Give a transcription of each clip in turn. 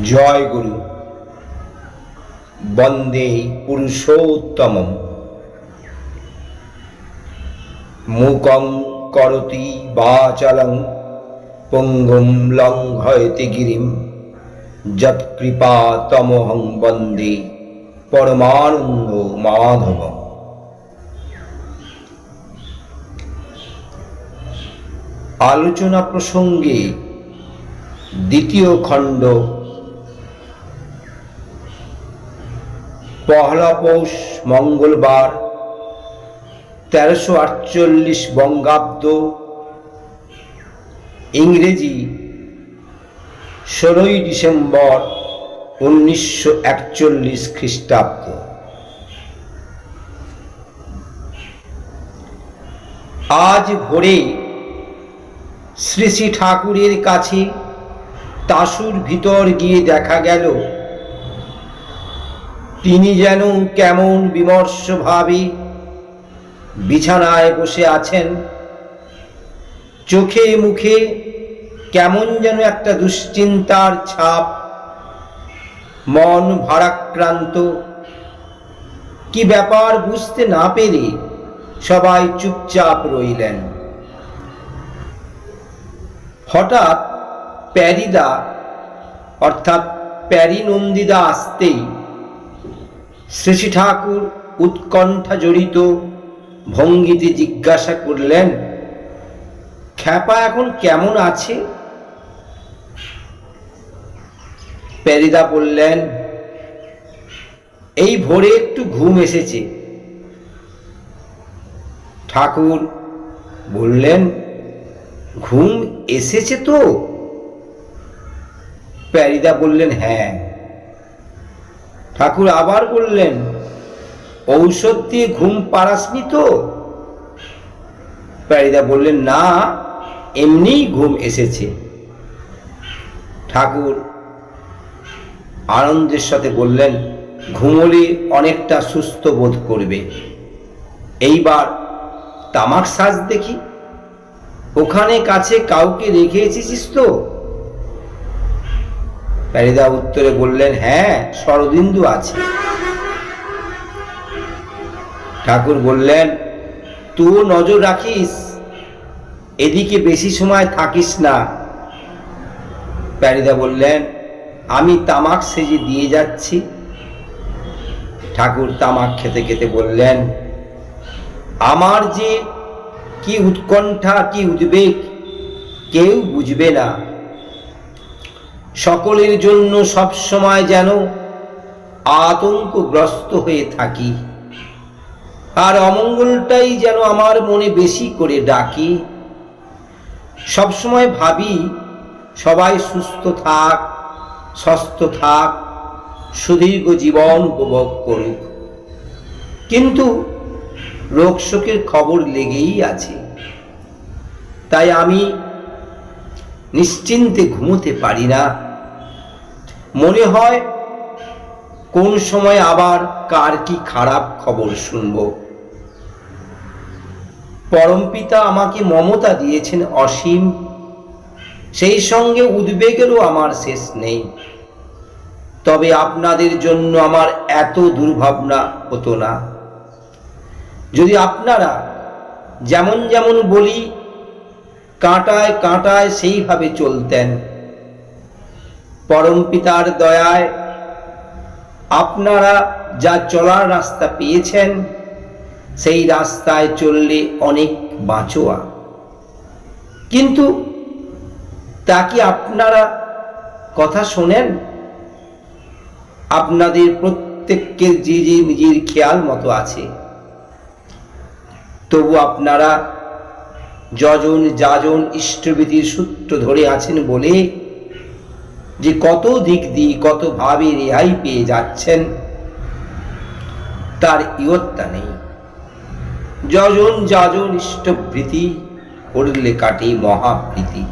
জয় গুরু। বন্দে পুরুষোত্তম মুকং করতি বাচলং, পঙ্গুম লঙ্ঘয়তি গিরিম। যৎকৃপা তমহং বন্দে পরমানন্দ মাধব আলোচনা প্রসঙ্গে দ্বিতীয় খণ্ড পহলা পৌষ মঙ্গলবার, তেরোশো আটচল্লিশ বঙ্গাব্দ, ইংরেজি, ষোলোই ডিসেম্বর উনিশশো একচল্লিশ খ্রিস্টাব্দ। আজ ভোরে শ্রী শ্রী ঠাকুরের কাছে তাসুর ভিতর গিয়ে দেখা গেল তিনি যেন কেমন বিমর্ষভাবে বিছানায় বসে আছেন। চোখে মুখে কেমন যেন একটা দুশ্চিন্তার ছাপ। মন ভারাক্রান্ত। কি ব্যাপার বুঝতে না পেরে সবাই চুপচাপ রইলেন। হঠাৎ প্যারিদা, অর্থাৎ প্যারি নন্দিদা আসতেই শ্রী ঠাকুর উৎকণ্ঠা জড়িত ভঙ্গিতে জিজ্ঞাসা করলেন, খ্যাপা এখন কেমন আছে? প্যারিদা বললেন, এই ভোরে একটু ঘুম এসেছে। ঠাকুর বললেন, ঘুম এসেছে তো? প্যারিদা বললেন হ্যাঁ। ঠাকুর আবার বললেন, ঔষধ দিয়ে ঘুম পারাসনি তো? প্যারিদা বললেন, না, এমনিই ঘুম এসেছে। ঠাকুর আনন্দের সাথে বললেন, ঘুমলে অনেকটা সুস্থ বোধ করবে। এইবার তামাক সাজ দেখি। ওখানে কাছে কাউকে রেখে এসেছিস তো? প্যারিদা উত্তরে বললেন হ্যাঁ শরদিন্দু আছে। ঠাকুর বললেন তুই নজর রাখিস, এদিকে বেশি সময় থাকিস না। প্যারিদা বললেন, আমি তামাক সেজে দিয়ে যাচ্ছি। ঠাকুর তামাক খেতে খেতে বললেন, আমার যে কি উৎকণ্ঠা, কি উদ্বেগ, কেউ বুঝবে না। সকলের জন্য সব সময় যেন আতঙ্কগ্রস্ত হয়ে থাকি। আর অমঙ্গলটাই যেন আমার মনে বেশি করে ডাকি। সবসময় ভাবি, সবাই সুস্থ থাক স্বস্থ থাক, সুদীর্ঘ জীবন উপভোগ করুক। কিন্তু রোগ খবর লেগেই আছে। তাই আমি নিশ্চিন্তে ঘুমোতে পারি না। মনে হয়, কোন সময় আবার কার কি খারাপ খবর শুনব। পরমপিতা আমাকে মমতা দিয়েছেন অসীম। সেই সঙ্গে উদ্বেগেরও আমার শেষ নেই। তবে আপনাদের জন্য আমার এত দুর্ভাবনা হতো না। যদি আপনারা যেমন যেমন বলি কাঁটায় কাঁটায় সেইভাবে চলতেন। পরম পিতার দয়ায় আপনারা যা চলার রাস্তা পেয়েছেন, সেই রাস্তায় চললে অনেক বাঁচোয়া। কিন্তু তা কি আপনারা কথা শোনেন? আপনাদের প্রত্যেককে যে যে নিজের খেয়াল মতো আছে। তবু আপনারা যজন যাজন ইষ্টবিধির সূত্র ধরে আছেন বলে যে কত দিক দিয়ে কত ভাবে রেহাই পেয়ে যাচ্ছেন, তার ইয়ত্তা নেই। যজন যাজন ইষ্টভৃতি করলে কাটে মহাপ্রীতি।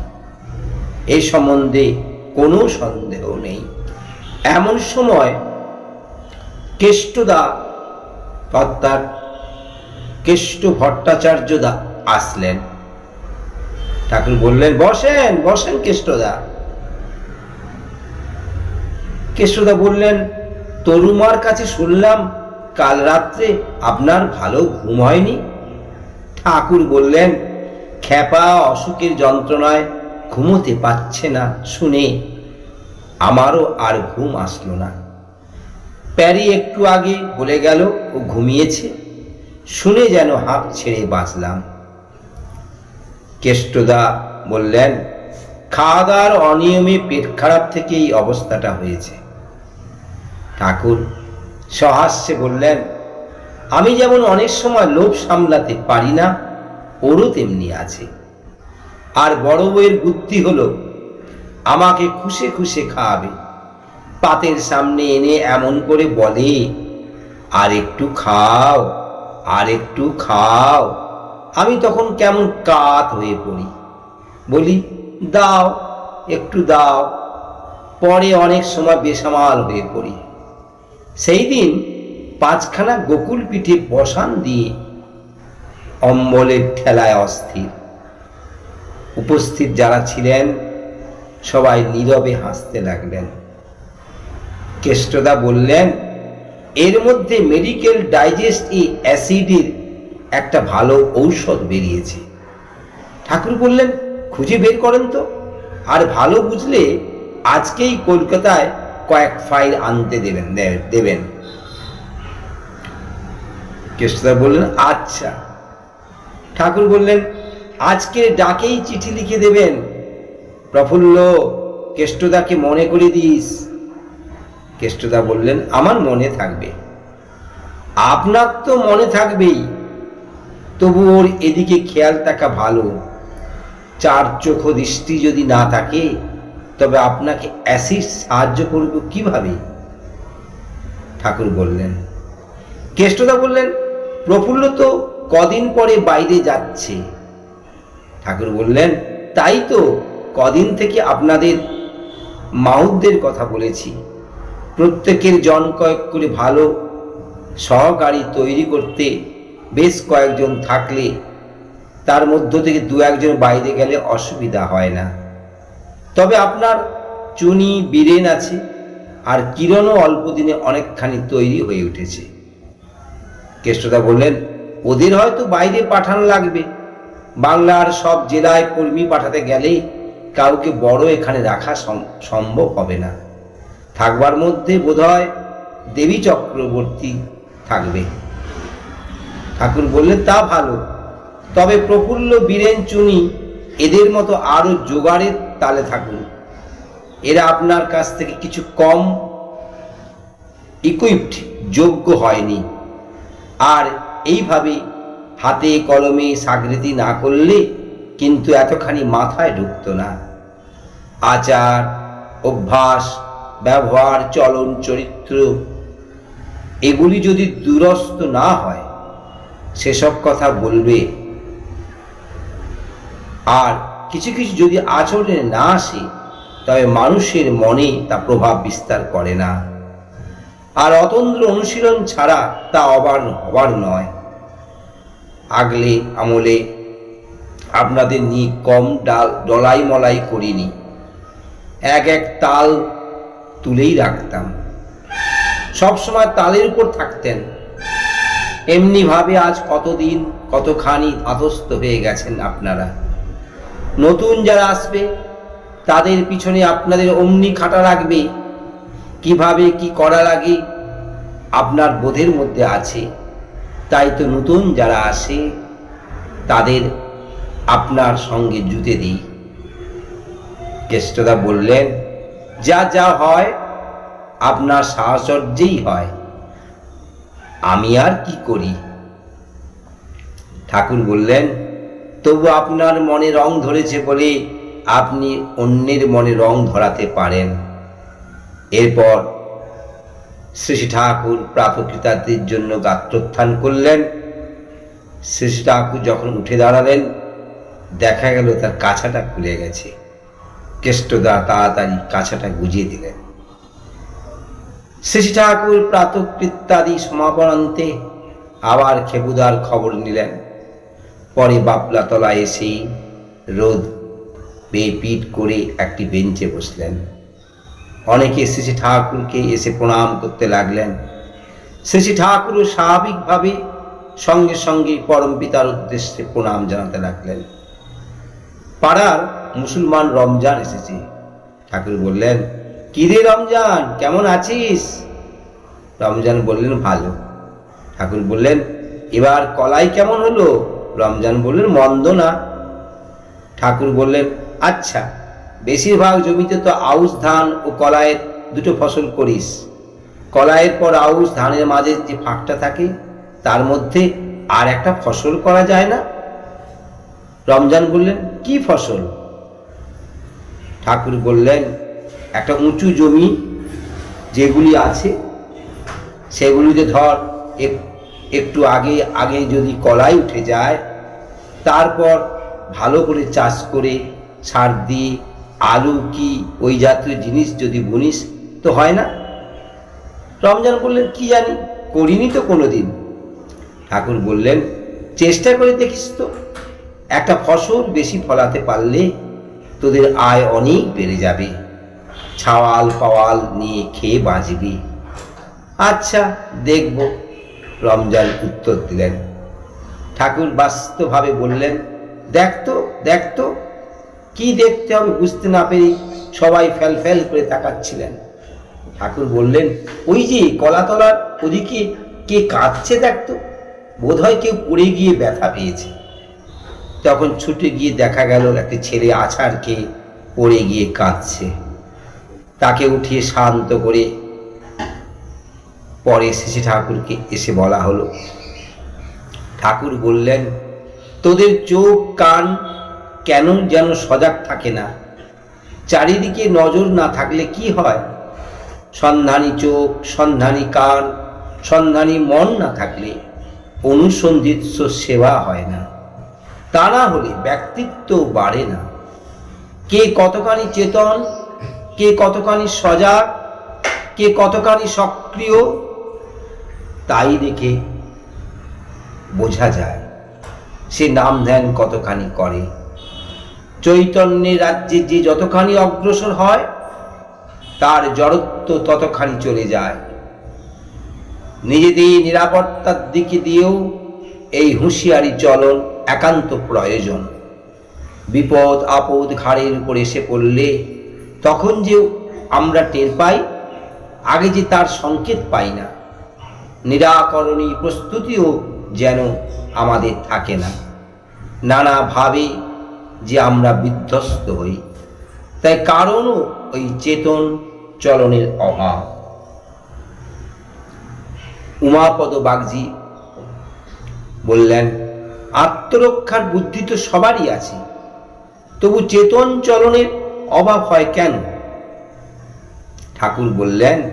এ সম্বন্ধে কোনো সন্দেহ নেই। এমন সময় কেষ্টদা অর্থাৎ কেষ্ট ভট্টাচার্য দা আসলেন। ঠাকুর বললেন, বসেন বসেন কেষ্টদা। কেষ্টদা বললেন, তরুমার কাছে শুনলাম, কাল রাত্রে আপনার ভালো ঘুম হয়নি। ঠাকুর বললেন, খ্যাপা অসুখের যন্ত্রণায় ঘুমোতে পাচ্ছে না শুনে, আমারও আর ঘুম আসলো না। প্যারি একটু আগে বলে গেল, ও ঘুমিয়েছে, শুনে যেন হাঁপ ছেড়ে বাঁচলাম। কেষ্টদা বললেন খাওয়া দাওয়ার অনিয়মে পেট খারাপ থেকে এই অবস্থাটা হয়েছে। ঠাকুর সহাস্যে বললেন, আমি যেমন অনেক সময় লোভ সামলাতে পারি না, ওরও তেমনি আছে। আর বড় বউয়ের বুদ্ধি হলো, আমাকে খুশে খুশে খাওয়াবে। পাতের সামনে এনে এমন করে বলে, আর একটু খাও, আর একটু খাও। আমি তখন কেমন কাত হয়ে পড়ি। বলি, দাও, একটু দাও। পরে অনেক সময় বেসামাল হয়ে পড়ি। সেই দিন পাঁচখানা গোকুল পিঠে বসান দিয়ে অম্বলের ঠেলায় অস্থির। উপস্থিত যারা ছিলেন, সবাই নীরবে হাসতে লাগলেন। কেষ্টদা বললেন, এর মধ্যে মেডিকেল ডাইজেস্ট ই অ্যাসিডের একটা ভালো ঔষধ বেরিয়েছে। ঠাকুর বললেন, খুঁজে বের করেন তো। আর ভালো বুঝলে আজকেই কলকাতায় কয়েক ফাইল আনতে দেবেন দেবেন। কেষ্টদা বললেন আচ্ছা। ঠাকুর বললেন, আজকে ডাকেই চিঠি লিখে দেবেন। প্রফুল্ল, কেষ্টদাকে মনে করে দিস। কেষ্টদা বললেন, আমার মনে থাকবে। আপনার তো মনে থাকবেই। তবু ওর এদিকে খেয়াল থাকা ভালো। চার চোখ দৃষ্টি যদি না থাকে, তবে আপনাকে অ্যাসিড সাহায্য করব কীভাবে? ঠাকুর বললেন। কেষ্টদা বললেন, প্রফুল্ল তো কদিন পরে বাইরে যাচ্ছে। ঠাকুর বললেন, তাই তো কদিন থেকে আপনাদের মাউদদের কথা বলেছি। প্রত্যেকের জন কয়েক করে ভালো সহকারী তৈরি করতে বেশ কয়েকজন থাকলে তার মধ্য থেকে দু একজন বাইরে গেলে অসুবিধা হয় না। তবে আপনার চুনি বীরেন আছে আর কিরণও অল্প দিনে অনেকখানি তৈরি হয়ে উঠেছে। কেষ্টদা বললেন, ওদের হয়তো বাইরে পাঠান লাগবে। বাংলার সব জেলায় কর্মী পাঠাতে গেলে কাউকে বড় এখানে রাখা সম- সম্ভব হবে না। থাকবার মধ্যে বোধহয় দেবী চক্রবর্তী থাকবে। ঠাকুর বললেন, তা ভালো। তবে প্রফুল্ল বীরেন চুনি এদের মতো আরও জোগাড়ের তালে থাকুন। এরা আপনার কাছ থেকে কিছু কম ইকুইপড যোগ্য হয়নি। আর এইভাবে হাতে কলমে সাগৃতি না করলে কিন্তু এতখানি মাথায় ঢুকতো না। আচার, অভ্যাস, ব্যবহার, চলন, চরিত্র, এগুলি যদি দুরস্ত না হয় সেসব কথা বলবে। আর কিছু কিছু যদি আচরণে না আসে, তবে মানুষের মনে তা প্রভাব বিস্তার করে না। আর অতন্দ্র অনুশীলন ছাড়া তা অবার হবার নয়। আগলে আমলে আপনাদের নিয়ে কম ডাল ডলাই মলাই করিনি। এক এক তাল তুলেই রাখতাম। সবসময় তালের উপর থাকতেন। এমনি ভাবে আজ কতদিন, কতখানি আতস্ত হয়ে গেছেন আপনারা। নতুন যারা আসবে, তাদের পিছনে আপনাদের অমনি খাটা লাগবে। কীভাবে, কি করা লাগে, আপনার বোধের মধ্যে আছে। তাই তো নতুন যারা আসে, তাদের আপনার সঙ্গে জুতে দিই। কেষ্টদা বললেন, যা যা হয়, আপনার সাহচর্যেই হয়। আমি আর কি করি? ঠাকুর বললেন, তবু আপনার মনে রং ধরেছে বলে আপনি অন্যের মনে রং ধরাতে পারেন। এরপর শ্রী ঠাকুর প্রাপকৃতার্থীর জন্য গাত্রোত্থান করলেন। শ্রী ঠাকুর যখন উঠে দাঁড়ালেন, দেখা গেল তার কাছাটা খুলে গেছে। কেষ্টদা তাড়াতাড়ি কাছাটা গুজিয়ে দিলেন। শ্রী ঠাকুর প্রাতকৃত্যাদি সমাপনান্তে আবার খেবুদার খবর নিলেন। পরে বাপলা তলা এসেই রোদ বেয়ে পিট করে একটি বেঞ্চে বসলেন। অনেকে শ্রী ঠাকুরকে এসে প্রণাম করতে লাগলেন। শ্রী ঠাকুরও স্বাভাবিকভাবে সঙ্গে সঙ্গে পরম পিতার উদ্দেশ্যে প্রণাম জানাতে লাগলেন। পাড়ার মুসলমান রমজান এসেছে। ঠাকুর বললেন কি রে রমজান? কেমন আছিস? রমজান বললেন, ভালো। ঠাকুর বললেন, এবার কলাই কেমন হলো? রমজান বললেন, মন্দ না। ঠাকুর বললেন আচ্ছা বেশিরভাগ জমিতে তো আউশ ধান ও কলাইয়ের দুটো ফসল করিস। কলাইয়ের পর আউশ ধানের মাঝে যে ফাঁকটা থাকে, তার মধ্যে আর একটা ফসল করা যায় না? রমজান বললেন, কি ফসল? ঠাকুর বললেন একটা উঁচু জমি যেগুলি আছে, সেগুলিতে ধর, এক- একটু আগে আগে যদি কলাই উঠে যায়, তারপর ভালো করে চাষ করে সার দিয়ে আলু কি ওই জাতীয় জিনিস যদি বুনিস, তো হয় না। রমজান বললেন কি জানি? করিনি তো কোনো দিন ঠাকুর বললেন, চেষ্টা করে দেখিস তো, একটা ফসল বেশি ফলাতে পারলে তোদের আয় অনেক বেড়ে যাবে। ছাওয়াল পাওয়াল নিয়ে খেয়ে বাঁচবি। আচ্ছা দেখব। রমজান উত্তর দিলেন। ঠাকুর বাস্তবভাবে বললেন দেখতো দেখতো কি দেখতে হবে বুঝতে না পেরে সবাই ফেল ফেল করে তাকাচ্ছিলেন। ঠাকুর বললেন, ওই যে কলাতলার ওদিকে কে কাঁদছে দেখতো বোধহয় কেউ পড়ে গিয়ে ব্যথা পেয়েছে। তখন ছুটে গিয়ে দেখা গেল, একটা ছেলে আছাড় খেয়ে পড়ে গিয়ে কাঁদছে। তাকে উঠিয়ে শান্ত করে পরে শ্রী ঠাকুরকে এসে বলা হলো, ঠাকুর বললেন, তোদের চোখ, কান কেন যেন সজাগ থাকে না? চারিদিকে নজর না থাকলে কি হয়? সন্ধানী চোখ, সন্ধানী কান, সন্ধানী মন না থাকলে অনুসন্ধিৎস সেবা হয় না। তা না হলে ব্যক্তিত্ব বাড়ে না। কে কতখানি চেতন কে কতখানি সজাগ, কে কতখানি সক্রিয়, তাই দেখে বোঝা যায়। সে নাম ধ্যান কতখানি করে। চৈতন্যের রাজ্যে যে যতখানি অগ্রসর হয়, তার জড়ত্ব ততখানি চলে যায়। নিজেদের নিরাপত্তার দিকে দিয়েও এই হুঁশিয়ারি চলন একান্ত প্রয়োজন। বিপদ আপদ ঘাড়ের উপর এসে পড়লে তখন যে আমরা টের পাই, আগে যে তার সংকেত পাই না, নিরাকরণী প্রস্তুতিও যেন আমাদের থাকে না। নানাভাবে যে আমরা বিধ্বস্ত হই, তাই কারণও ওই চেতন চলনের অভাব। উমাপদ বাগজি বললেন, আত্মরক্ষার বুদ্ধি তো সবারই আছে, তবু চেতন চলনের অভাব হয় কেন? ঠাকুর বললেন,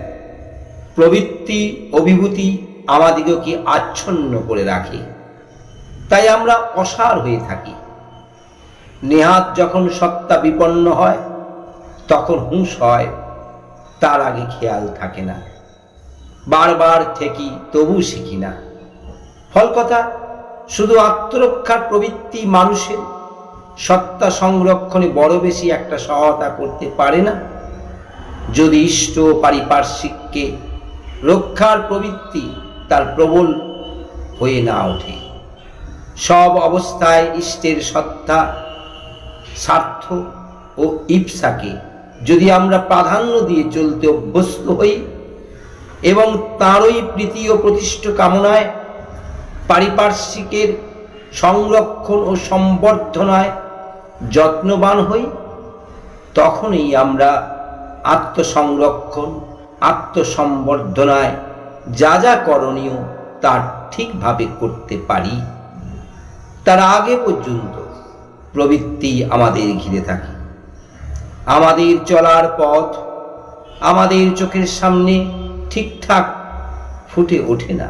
প্রবৃত্তি, অভিভূতি আমাদিগকে আচ্ছন্ন করে রাখে? তাই আমরা অসার হয়ে থাকি। নেহাত যখন সত্তা বিপন্ন হয়, তখন হুঁশ হয়, তার আগে খেয়াল থাকে না। বারবার ঠেকি, তবু শিখি না। ফল কথা, শুধু আত্মরক্ষার প্রবৃত্তি মানুষের সত্তা সংরক্ষণে বড় বেশি একটা সহায়তা করতে পারে না। যদি ইষ্ট পারিপার্শ্বিককে রক্ষার প্রবৃত্তি তার প্রবল হয়ে না ওঠে। সব অবস্থায় ইষ্টের সত্তা স্বার্থ ও ইপসাকে যদি আমরা প্রাধান্য দিয়ে চলতে অভ্যস্ত হই এবং তাঁরই প্রীতি ও প্রতিষ্ঠ কামনায় পারিপার্শ্বিকের সংরক্ষণ ও সম্বর্ধনায় যত্নবান হই, তখনই আমরা আত্মসংরক্ষণ, আত্মসম্বর্ধনায় যা যা করণীয় তা ঠিকভাবে করতে পারি। তার আগে পর্যন্ত প্রবৃত্তি আমাদের ঘিরে থাকে। আমাদের চলার পথ, আমাদের চোখের সামনে ঠিকঠাক ফুটে ওঠে না।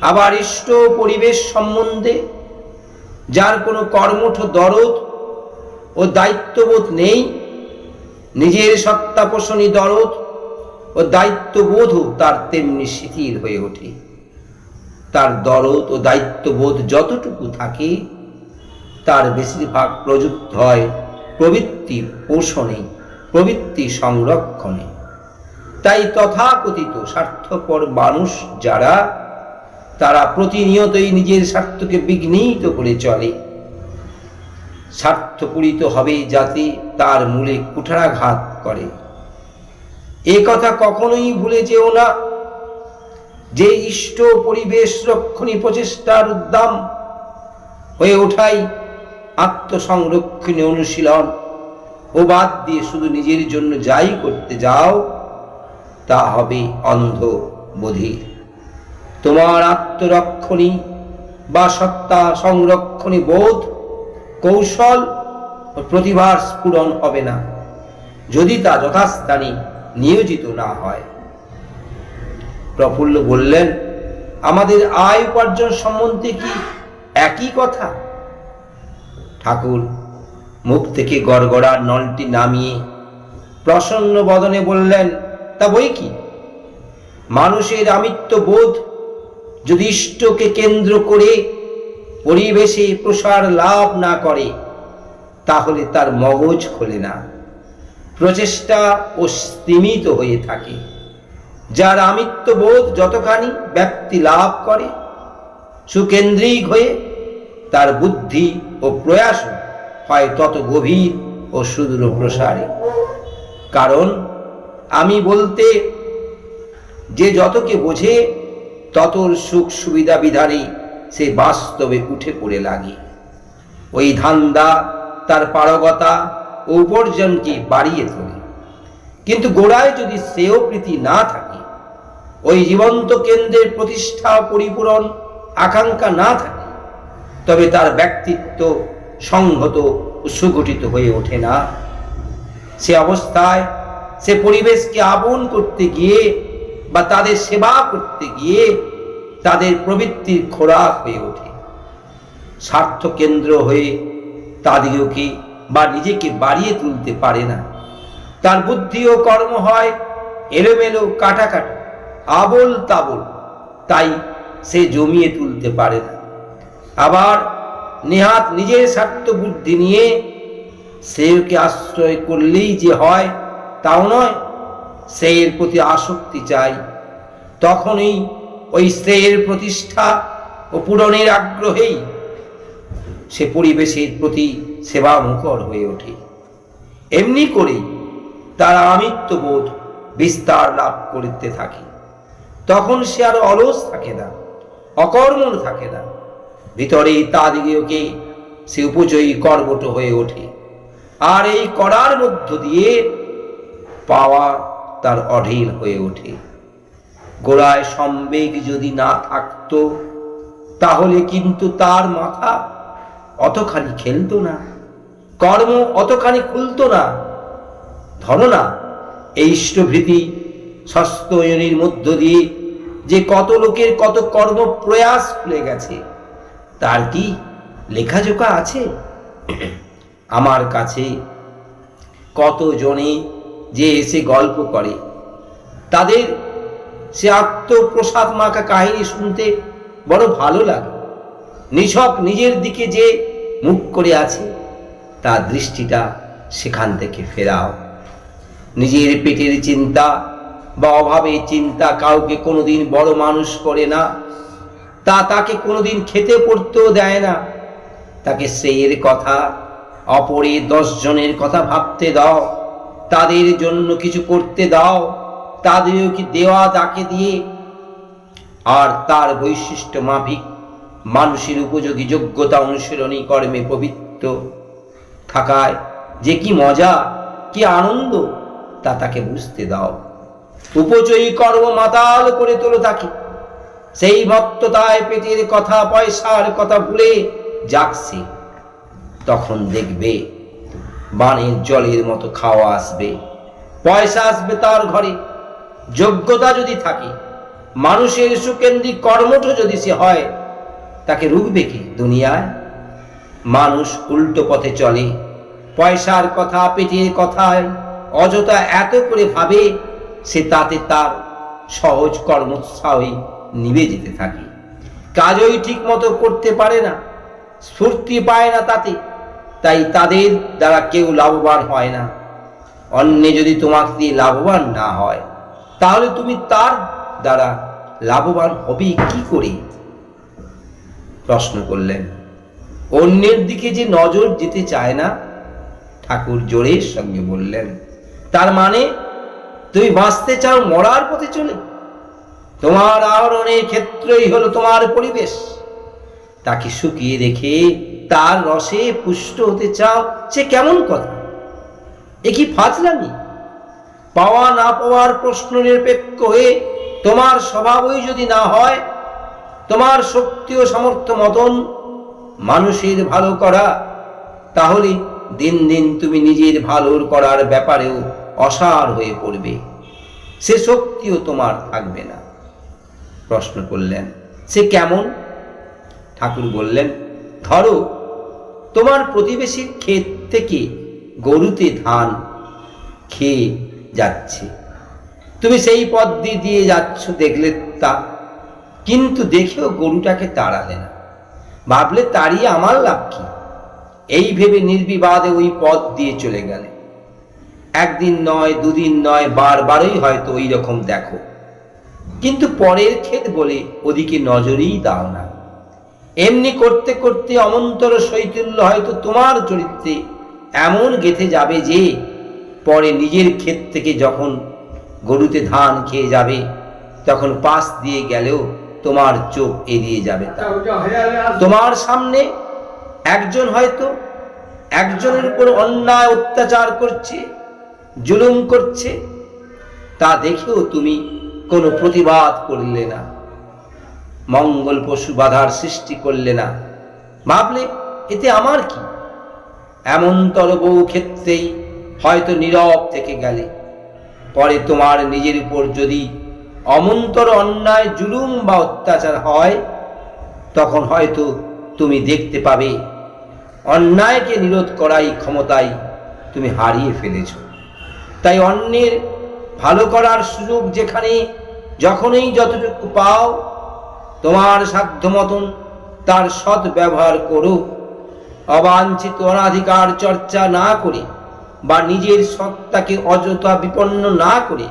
আবার ইষ্ট পরিবেশ সম্বন্ধে যার কোনো কর্মঠ দরদ ও দায়িত্ববোধ নেই, নিজের সত্তা পোষণী দরদ ও দায়িত্ববোধও তার তেমনি শিথিল হয়ে ওঠে। তার দরদ ও দায়িত্ববোধ যতটুকু থাকে, তার বেশিরভাগ প্রযুক্ত হয় প্রবৃত্তি পোষণে, প্রবৃত্তি সংরক্ষণে। তাই তথাকথিত স্বার্থপর মানুষ যারা, তারা প্রতিনিয়তই নিজের স্বার্থকে বিঘ্নিত করে চলে। স্বার্থপূরিত হবে যাতে তার মূলে কুঠারাঘাত করে। এ কথা কখনোই ভুলে যেও না যে ইষ্ট পরিবেশ রক্ষণী প্রচেষ্টার উদ্যম হয়ে ওঠাই আত্মসংরক্ষণে অনুশীলন ও বাদ দিয়ে শুধু নিজের জন্য যাই করতে যাও, তা হবে অন্ধ বোধির তোমার আত্মরক্ষণী বা সত্তা সংরক্ষণী বোধ কৌশল ও প্রতিভার স্ফুরণ হবে না, যদি তা যথাস্থানে নিয়োজিত না হয়। প্রফুল্ল বললেন, আমাদের আয় উপার্জন সম্বন্ধে কি একই কথা? ঠাকুর মুখ থেকে গড়গড়া নলটি নামিয়ে প্রসন্ন বদনে বললেন, তা বই কি? মানুষের আমিত্ব বোধ যদি ইষ্টকে কেন্দ্র করে পরিবেশে প্রসার লাভ না করে, তাহলে তার মগজ খোলে না। প্রচেষ্টা ও স্তিমিত হয়ে থাকে। যার আমিত্ববোধ যতখানি ব্যক্তি লাভ করে, সুকেন্দ্রিক হয়ে তার বুদ্ধি ও প্রয়াস হয় তত গভীর ও সুদূর প্রসারে। কারণ আমি বলতে যে যতকে বোঝে, ততর সুখ সুবিধা বিধানে সে বাস্তবে উঠে পড়ে লাগে। ওই ধান্দা তার পারগতা উপার্জনকে বাড়িয়ে তোলে। কিন্তু গোড়ায় যদি শ্রেয় প্রীতি না থাকে, ওই জীবন্ত কেন্দ্রের প্রতিষ্ঠা পরিপূরণ আকাঙ্ক্ষা না থাকে, তবে তার ব্যক্তিত্ব সংহত সুগঠিত হয়ে ওঠে না। সে অবস্থায় সে পরিবেশকে আপন করতে গিয়ে বা তাদের সেবা করতে গিয়ে তাদের প্রবৃত্তির খোরাক হয়ে ওঠে। স্বার্থ কেন্দ্র হয়ে তাদেরকে বা নিজেকে বাড়িয়ে তুলতে পারে না। তার বুদ্ধি ও কর্ম হয় এলোমেলো কাটা কাটা আবল তাবল, তাই সে জমিয়ে তুলতে পারে না। আবার নেহাত নিজের স্বার্থ বুদ্ধি নিয়ে সেকে আশ্রয় করলেই যে হয় তাও নয় সে এর প্রতি আসক্তি চাই, তখনই ওই শ্রেয়ের প্রতিষ্ঠা ও পূরণের আগ্রহেই সে পরিবেশের প্রতি সেবামুখর হয়ে ওঠে। এমনি করেই তার আমিত্ববোধ বিস্তার লাভ করতে থাকে। তখন সে আর অলস থাকে না অকর্মণ থাকে না। ভিতরে তাদিগকে সে উপজয়ী কর্মট হয়ে ওঠে। আর এই করার মধ্য দিয়ে পাওয়া তার অঢিল হয়ে ওঠে। গোড়ায় সম্বেগ যদি না থাকতো, তাহলে কিন্তু তার মাথা অতখানি খেলতো না, কর্ম অতখানি খুলতো না। ধরো না এই ইষ্টভৃতি সস্তয়নীর মধ্য দিয়ে যে কত লোকের কত কর্ম প্রয়াস খুলে গেছে, তার কি লেখাজোকা আছে? আমার কাছে কত জনে যে এসে গল্প করে, তাদের সে আত্মপ্রসাদ মাখা কাহিনী শুনতে বড় ভালো লাগে। নিছক নিজের দিকে যে মুখ করে আছে তার দৃষ্টিটা সেখান থেকে ফেরাও। নিজের পেটের চিন্তা বা অভাবে চিন্তা কাউকে কোনোদিন বড় মানুষ করে না। তা তাকে কোনোদিন খেতে পড়তেও দেয় না। তাকে সেইয়ের কথা অপরে দশ জনের কথা ভাবতে দাও। তাদের জন্য কিছু করতে দাও। তাদেরও কি দেওয়া তাকে দিয়ে আর তার বৈশিষ্ট্য মাফিক। মানুষের উপযোগী যোগ্যতা অনুশীলনী কর্মে পবিত্র থাকায় যে কি মজা, কি আনন্দ, তা তাকে বুঝতে দাও। উপচয়ী কর্ম মাতাল করে তোলো তাকে। সেই ভক্ততায় পেটের কথা, পয়সার কথা ভুলে যাকছে তখন দেখবে বানের জলের মতো খাওয়া আসবে, পয়সা আসবে তার ঘরে। যোগ্যতা যদি থাকে, মানুষের সুকেন্দ্রিক কর্মঠ যদি সে হয়, তাকে রুখবে কি দুনিয়ায়? মানুষ উল্টো পথে চলে, পয়সার কথা, পেটের কথায়, অযথা এত করে ভাবে, সে তাতে তার সহজ কর্মোৎসাহই নিবে যেতে থাকে। কাজই ঠিক মতো করতে পারে না, স্ফূর্তি পায় না তাতে, তাই তাদের দ্বারা কেউ লাভবান হয় না। অন্যে যদি তোমাকে দিয়ে লাভবান না হয় তাহলে তুমি তার দ্বারা লাভবান হবে কি করে? প্রশ্ন করলেন, অন্যের দিকে যে নজর যেতে চায় না, ঠাকুর জোরের সঙ্গে বললেন, তার মানে তুমি বাঁচতে চাও মরার পথে চলে? তোমার আহরণের ক্ষেত্রই হলো তোমার পরিবেশ। তাকে শুকিয়ে রেখে তার রসে পুষ্ট হতে চাও, সে কেমন কথা? এ কি ফাজলামি? পাওয়া না পাওয়ার প্রশ্ন নিরপেক্ষ হয়ে তোমার স্বভাবই যদি না হয়, তোমার শক্তি ও সামর্থ্য মতন মানুষের ভালো করা, তাহলে দিন দিন তুমি নিজের ভালোর করার ব্যাপারেও অসার হয়ে পড়বে। সে শক্তিও তোমার থাকবে না। প্রশ্ন করলেন, সে কেমন? ঠাকুর বললেন, ধরো, তোমার প্রতিবেশীর ক্ষেত থেকে গরুতে ধান খেয়ে যাচ্ছে। তুমি সেই পথ দিয়ে দিয়ে যাচ্ছ, দেখলে তা। কিন্তু দেখেও গরুটাকে তাড়ালে না। ভাবলে তাড়িয়ে আমার লাভ কি? এই ভেবে নির্বিবাদে ওই পথ দিয়ে চলে গেলে। একদিন নয়, দুদিন নয়, বারবারই হয়তো ওই রকম দেখো। কিন্তু পরের ক্ষেত বলে ওদিকে নজরেই দাও না। এমনি করতে করতে অমন্তর শৈতুল্য হয়তো তোমার চরিত্রে এমন গেথে যাবে যে পরে নিজের ক্ষেত থেকে যখন গরুতে ধান খেয়ে যাবে, তখন পাশ দিয়ে গেলেও তোমার চোখ এড়িয়ে যাবে তোমার সামনে একজন হয়তো একজনের উপর অন্যায় অত্যাচার করছে, জুলুম করছে, তা দেখেও তুমি কোনো প্রতিবাদ করলে না, মঙ্গল পশু বাধার সৃষ্টি করলে না। ভাবলে, এতে আমার কি? এমনতর বহু ক্ষেত্রেই হয়তো নীরব থেকে গেলে। পরে তোমার নিজের উপর যদি অমন্তর অন্যায়, জুলুম বা অত্যাচার হয়, তখন হয়তো তুমি দেখতে পাবে, অন্যায়কে নিরোধ করাই ক্ষমতায় তুমি হারিয়ে ফেলেছ। তাই অন্যের ভালো করার সুযোগ যেখানে, যখনই যতটুকু পাও, তোমার সাধ্য মতন তার সৎ ব্যবহার করো। অবাঞ্ছিত, অনাধিকার চর্চা না করে বা নিজের সত্তাকে অযথা বিপন্ন না করে,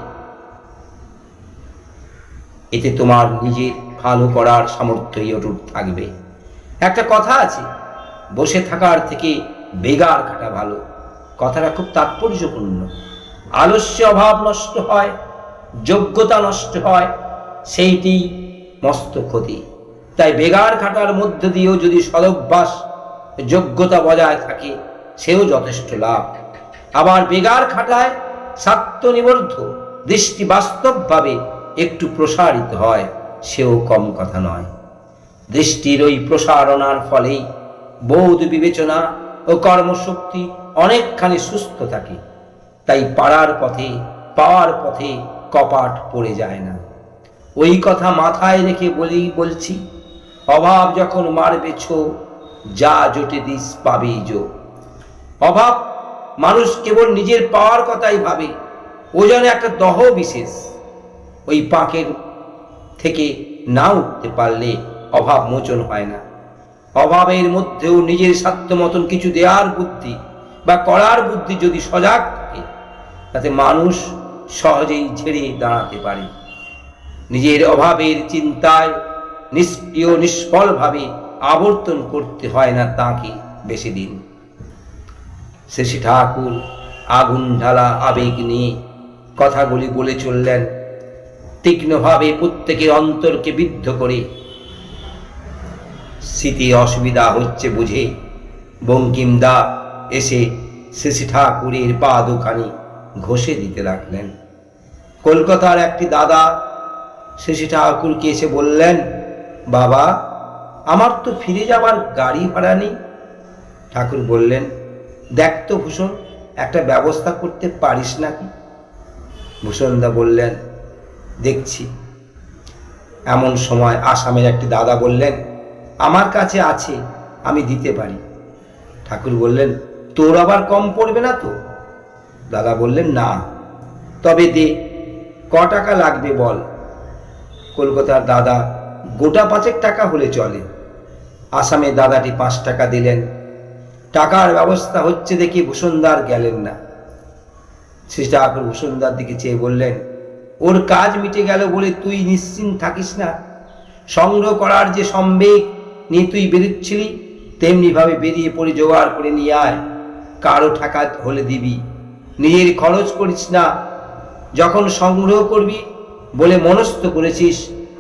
এতে তোমার নিজের ভালো করার সামর্থ্যই অটুট থাকবে। একটা কথা আছে, বসে থাকার থেকে বেগার খাটা ভালো। কথাটা খুব তাৎপর্যপূর্ণ। আলস্য অভাব নষ্ট হয়, যোগ্যতা নষ্ট হয়, সেইটি মস্ত ক্ষতি। তাই বেগার খাটার মধ্য দিয়েও যদি সদভ্যাস, যোগ্যতা বজায় থাকে, সেও যথেষ্ট লাভ। আবার বেগার খাটায় স্বার্থ নিবদ্ধ দৃষ্টি বাস্তবভাবে একটু প্রসারিত হয়, সেও কম কথা নয়। দৃষ্টির ওই প্রসারণার ফলেই বোধ বিবেচনা ও কর্মশক্তি অনেকখানি সুস্থ থাকে, তাই পাড়ার পথে, পাওয়ার পথে কপাট পড়ে যায় না। ওই কথা মাথায় রেখে বলি বলছি, অভাব যখন মারবে ছো, যা জোটে দিস পাবেই জো। অভাব মানুষ কেবল নিজের পাওয়ার কথাই ভাবে। ও যেন একটা দহ বিশেষ। ওই পাঁকের থেকে না উঠতে পারলে অভাব মোচন হয় না। অভাবের মধ্যেও নিজের সাধ্য মতন কিছু দেওয়ার বুদ্ধি বা করার বুদ্ধি যদি সজাগ থাকে, তাতে মানুষ সহজেই ছেড়ে দাঁড়াতে পারে। নিজের অভাবের চিন্তায় নিষ্ক্রিয়, নিষ্ফলভাবে আবর্তন করতে হয় না তাকে বেশি দিন। শেষে ঠাকুর আগুন ঢালা আবেগ নিয়ে কথাগুলি বলে চললেন। তীক্ষ্ণভাবে প্রত্যেকের অন্তরকে বিদ্ধ করে। স্মৃতি অসুবিধা হচ্ছে বুঝে। বঙ্কিমদা এসে শেষে ঠাকুরের পা দোকানে ঘষে দিতে লাগলেন। কলকাতার একটি দাদা শেষে ঠাকুরকে এসে বললেন, বাবা, আমার তো ফিরে যাবার গাড়ি ভাড়া নেই। ঠাকুর বললেন দেখ তো ভূষণ, একটা ব্যবস্থা করতে পারিস নাকি? ভূষণদা বললেন, দেখছি। এমন সময় আসামের একটি দাদা বললেন, আমার কাছে আছে, আমি দিতে পারি। ঠাকুর বললেন, তোর আবার কম পড়বে না তো? দাদা বললেন, না। তবে দে, ক টাকা লাগবে বল? কলকাতার দাদা, গোটা পাঁচেক টাকা হলে চলে। আসামে দাদাটি পাঁচ টাকা দিলেন। টাকার ব্যবস্থা হচ্ছে দেখে ভূষণদার গেলেন না। শ্রী ঠাকুর বসুন্ধার দিকে চেয়ে বললেন, ওর কাজ মিটে গেল বলে তুই নিশ্চিন্ত থাকিস না। সংগ্রহ করার যে সম্বেগ নিয়ে তুই বেরোচ্ছিলি, তেমনিভাবে বেরিয়ে পড়ে জোগাড় করে নিয়ে আয়। কারও টাকা হলে দিবি। নিজের খরচ করিস না। যখন সংগ্রহ করবি বলে মনস্থ করেছিস,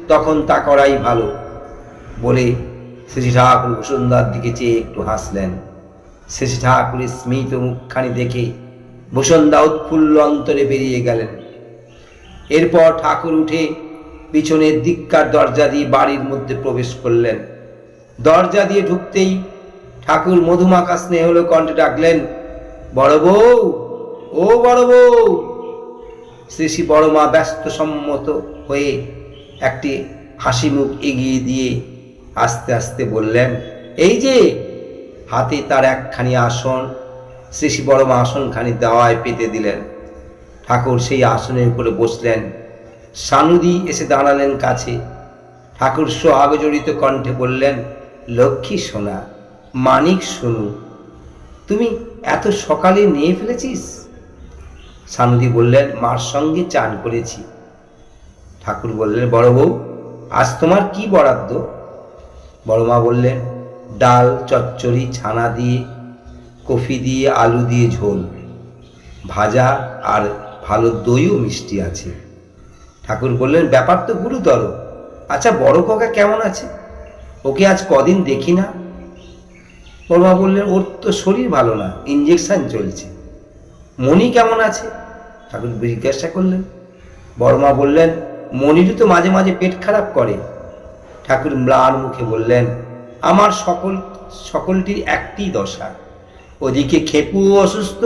তখন তা করাই ভালো। বলে শ্রী ঠাকুর বসুন্ধার দিকে চেয়ে একটু হাসলেন। শ্রী ঠাকুরের স্মিত মুখখানি দেখে বসুন্ধা উৎফুল্ল অন্তরে বেরিয়ে গেলেন। এরপর ঠাকুর উঠে পিছনের দিককার দরজা দিয়ে বাড়ির মধ্যে প্রবেশ করলেন। দরজা দিয়ে ঢুকতেই ঠাকুর স্নেহ হলো কণ্ঠে ডাকলেন, বড় বউ, ও বড় বউ। শ্রী শ্রী বড় মা ব্যস্ত সম্মত হয়ে একটি হাসি মুখ এগিয়ে দিয়ে আস্তে আস্তে বললেন, এই যে হাতে তার একখানি আসন শ্রী শ্রী বড় মা আসনখানি দেওয়ায় পেতে দিলেন। ঠাকুর সেই আসনের উপরে বসলেন। সানুদি এসে দাঁড়ালেন কাছে। ঠাকুর সোহাগ জড়িত কণ্ঠে বললেন, লক্ষ্মী সোনা, মানিক শুনু তুমি এত সকালে নিয়ে ফেলেছিস? সানুদি বললেন, মার সঙ্গে চান করেছি। ঠাকুর বললেন, বড় বউ, আজ তোমার কি বরাদ্দ? বড় মা বললেন ডাল, চচ্চড়ি, ছানা দিয়ে, কফি দিয়ে, আলু দিয়ে ঝোল। ভাজা আর ভালো দইও মিষ্টি আছে। ঠাকুর বললেন, ব্যাপার তো গুরুতর। আচ্ছা বড় কাকা কেমন আছে? ওকে আজ কদিন দেখি না? বড়মা বললেন, ওর তো শরীর ভালো না ইঞ্জেকশান চলছে। মণি কেমন আছে? ঠাকুর জিজ্ঞাসা করলেন। বড়মা বললেন মণিরও তো মাঝে মাঝে পেট খারাপ করে। ঠাকুর ম্লান মুখে বললেন আমার সকল, সকলটির একটি দশা। ওদিকে খেপুও অসুস্থ,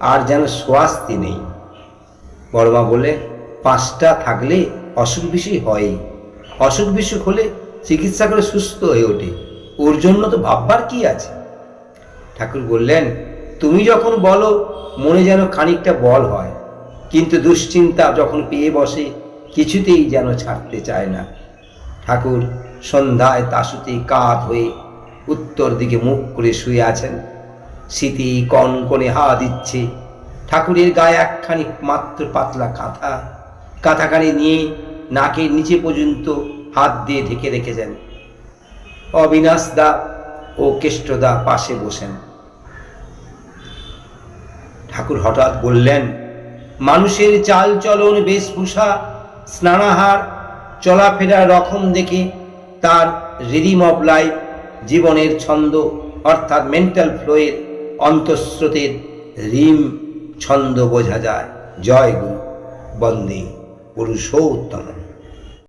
আর যেন স্বাস্থ্য নেই। বড়মা বলে, পাঁচটা থাকলে অসুখ বিসুখ হয় অসুখ বিসুখ হলে চিকিৎসা করে সুস্থ হয়ে ওঠে। ওর জন্য তো ভাববার কি আছে? ঠাকুর বললেন, তুমি যখন বলো, মনে যেন খানিকটা বল হয়। কিন্তু দুশ্চিন্তা যখন পেয়ে বসে, কিছুতেই যেন ছাড়তে চায় না। ঠাকুর সন্ধ্যায় তাসুতে কাত হয়ে উত্তর দিকে মুখ করে শুয়ে আছেন। স্মৃতি কনকনে হা দিচ্ছে। ঠাকুরের গায়ে একখানি মাত্র পাতলা কাঁথা। কাঁথাখানি নিয়ে নাকের নিচে পর্যন্ত হাত দিয়ে ঢেকে রেখেছেন। অবিনাশ দা ও কেষ্টদা পাশে বসেন। ঠাকুর হঠাৎ বললেন, মানুষের চাল চলন বেশভূষা, স্নানাহার, চলাফেরার রকম দেখে তার রিদিম অফ লাইফ জীবনের ছন্দ, অর্থাৎ মেন্টাল ফ্লোয়ের অন্তঃস্রোতের রিম ছন্দ বোঝা যায়। জয় গুরু। বন্দে। পুরুষোত্তম।